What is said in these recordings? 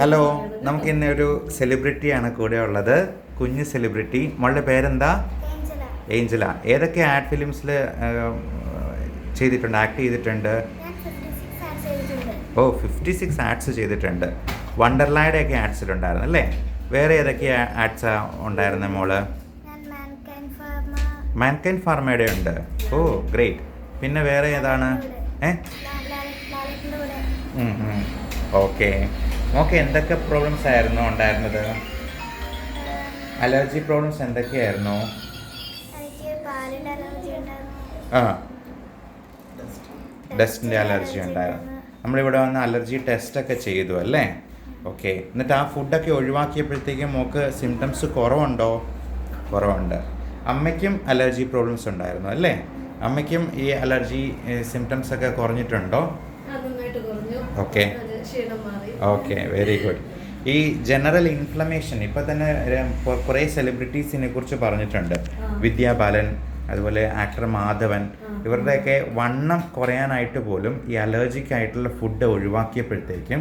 Hello നമുക്ക് ഇന്ന് ഒരു സെലിബ്രിറ്റിയാണ് കൂടെ ഉള്ളത് കുഞ്ഞ് സെലിബ്രിറ്റി മോളുടെ പേരെന്താ ഏഞ്ചല ഏതൊക്കെ ആഡ് ഫിലിംസിൽ ചെയ്തിട്ടുണ്ട് ആക്ട് ചെയ്തിട്ടുണ്ട് ഓ ഫിഫ്റ്റി സിക്സ് ആഡ്സ് ചെയ്തിട്ടുണ്ട് വണ്ടർലായുടെ ഒക്കെ ആഡ്സിലുണ്ടായിരുന്നു അല്ലേ വേറെ ഏതൊക്കെ ആഡ്സാ ഉണ്ടായിരുന്ന മോൾ മാൻകൈൻ ഫാർമ മാൻകൈൻ ഫാർമയുടെ ഉണ്ട് ഓ ഗ്രേറ്റ് പിന്നെ വേറെ ഏതാണ് ഏ ഓക്കെ ഓക്കെ എന്തൊക്കെ പ്രോബ്ലംസ് ആയിരുന്നു ഉണ്ടായിരുന്നത്? അലർജി പ്രോബ്ലംസ് എന്തൊക്കെയായിരുന്നു? ആ. ഡസ്റ്റിന്റെ അലർജി ഉണ്ടായിരുന്നു. നമ്മളിവിടെ വന്ന് അലർജി ടെസ്റ്റൊക്കെ ചെയ്തു അല്ലേ? ഓക്കെ എന്നിട്ട് ആ ഫുഡൊക്കെ ഒഴിവാക്കിയപ്പോഴത്തേക്കും മോക്ക് സിംറ്റംസ് കുറവുണ്ടോ? കുറവുണ്ട്. അമ്മയ്ക്കും അലർജി പ്രോബ്ലംസ് ഉണ്ടായിരുന്നു അല്ലേ? അമ്മയ്ക്കും ഈ അലർജി സിംറ്റംസ് ഒക്കെ കുറഞ്ഞിട്ടുണ്ടോ? ഓക്കെ ഓക്കെ വെരി ഗുഡ് ഈ ജനറൽ ഇൻഫ്ലമേഷൻ ഇപ്പം തന്നെ കുറെ സെലിബ്രിറ്റീസിനെ കുറിച്ച് പറഞ്ഞിട്ടുണ്ട്. വിദ്യാബാലൻ വിദ്യാ ബാലൻ അതുപോലെ ആക്ടർ മാധവൻ ഇവരുടെയൊക്കെ വണ്ണം കുറയാനായിട്ട് പോലും ഈ അലർജിക് ആയിട്ടുള്ള ഫുഡ് ഒഴിവാക്കിയപ്പോഴത്തേക്കും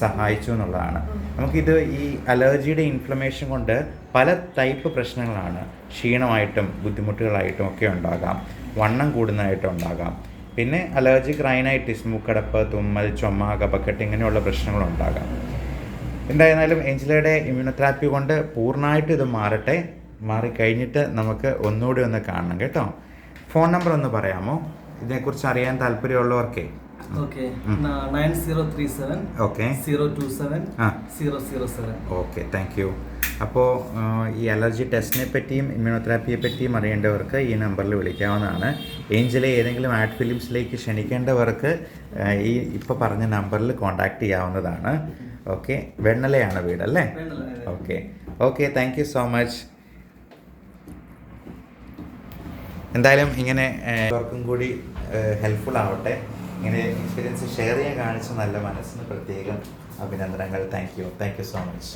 സഹായിച്ചു എന്നുള്ളതാണ്. നമുക്കിത് ഈ അലർജിയുടെ ഇൻഫ്ലമേഷൻ കൊണ്ട് പല ടൈപ്പ് പ്രശ്നങ്ങളാണ് ക്ഷീണമായിട്ടും ബുദ്ധിമുട്ടുകളായിട്ടും ഒക്കെ ഉണ്ടാകാം. വണ്ണം കൂടുന്നതായിട്ടും ഉണ്ടാകാം. പിന്നെ അലർജിക് റൈനൈറ്റിസ് മൂക്കടപ്പ് തുമ്മൽ ചുമ കപക്കെട്ട് ഇങ്ങനെയുള്ള പ്രശ്നങ്ങളുണ്ടാകാം. എന്തായിരുന്നാലും എഞ്ചിലയുടെ ഇമ്മ്യൂണോതെറാപ്പി കൊണ്ട് പൂർണമായിട്ട് ഇത് മാറട്ടെ. മാറിക്കഴിഞ്ഞിട്ട് നമുക്ക് ഒന്നുകൂടി ഒന്ന് കാണണം കേട്ടോ. ഫോൺ നമ്പർ ഒന്ന് പറയാമോ? ഇതിനെക്കുറിച്ച് അറിയാൻ താല്പര്യമുള്ളവർക്കേ. Okay thank U. അപ്പോൾ ഈ അലർജി ടെസ്റ്റിനെ പറ്റിയും ഇമ്മ്യൂണോതെറാപ്പിയെ പറ്റിയും അറിയേണ്ടവർക്ക് ഈ നമ്പറിൽ വിളിക്കാവുന്നതാണ്. ഏഞ്ചലെ ഏതെങ്കിലും ആഡ് ഫിലിംസിലേക്ക് ക്ഷണിക്കേണ്ടവർക്ക് ഈ ഇപ്പോൾ പറഞ്ഞ നമ്പറിൽ കോൺടാക്ട് ചെയ്യാവുന്നതാണ്. ഓക്കെ? വെണ്ണലയാണ് വീടല്ലേ? Okay. Okay thank you so much എന്തായാലും ഇങ്ങനെ എല്ലാവർക്കും കൂടി ഹെൽപ്ഫുൾ ആവട്ടെ. ഇങ്ങനെ എക്സ്പീരിയൻസ് ഷെയർ ചെയ്യാൻ കാണിച്ച നല്ല മനസ്സിന് പ്രത്യേകം അഭിനന്ദനങ്ങൾ. Thank you thank you so much